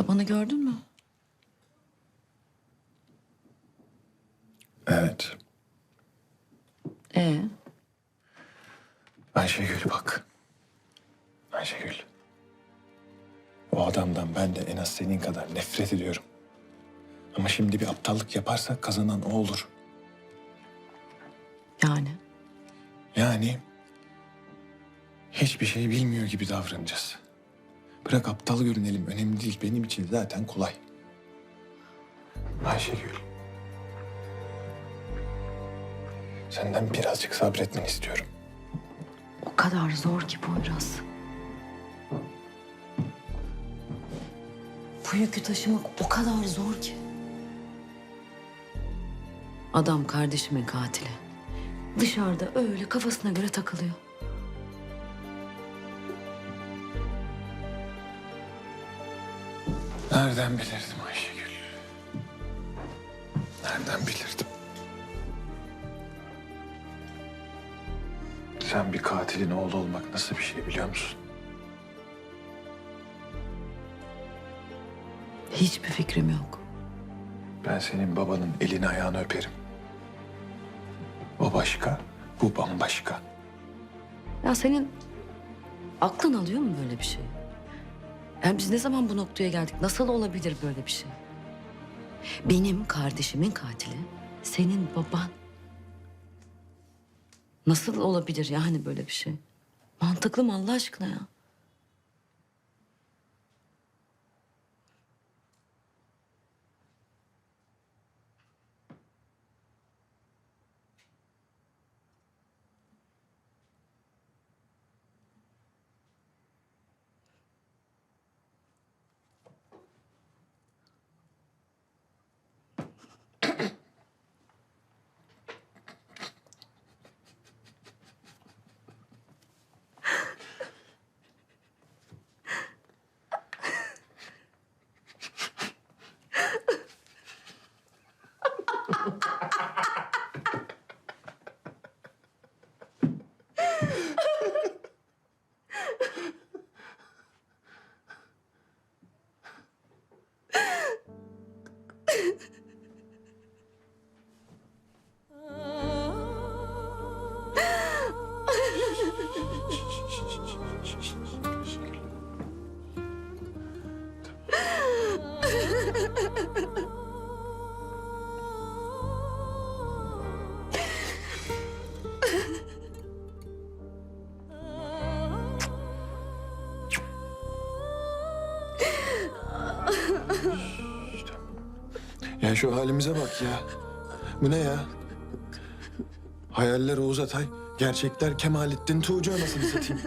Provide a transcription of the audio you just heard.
Babanı gördün mü? Evet. Ee, Ayşegül bak. Ayşegül. O adamdan ben de en az senin kadar nefret ediyorum. Ama şimdi bir aptallık yaparsa kazanan o olur. yani Yani hiçbir şey bilmiyor gibi davranacağız. Bırak aptal görünelim önemli değil. Benim için zaten kolay. Ayşegül. Senden birazcık sabretmeni istiyorum. o kadar zor ki Poyraz. Bu yükü taşımak o kadar zor ki. Adam kardeşimin katili. Dışarıda öyle kafasına göre takılıyor. Nereden bilirdim Ayşegül? Nereden bilirdim? Sen bir katilin oğlu olmak nasıl bir şey biliyor musun? Hiçbir fikrim yok. Ben senin babanın elini ayağını öperim. O başka, bu bambaşka. Ya senin aklın alıyor mu böyle bir şey? Yani biz ne zaman bu noktaya geldik? Nasıl olabilir böyle bir şey? Benim kardeşimin katili senin baban. Nasıl olabilir yani böyle bir şey? Mantıklı mı Allah aşkına ya? Ya şu halimize bak ya. Bu ne ya? Hayaller Oğuz Atay, gerçekler Kemalettin Tuğcu anasını satayım.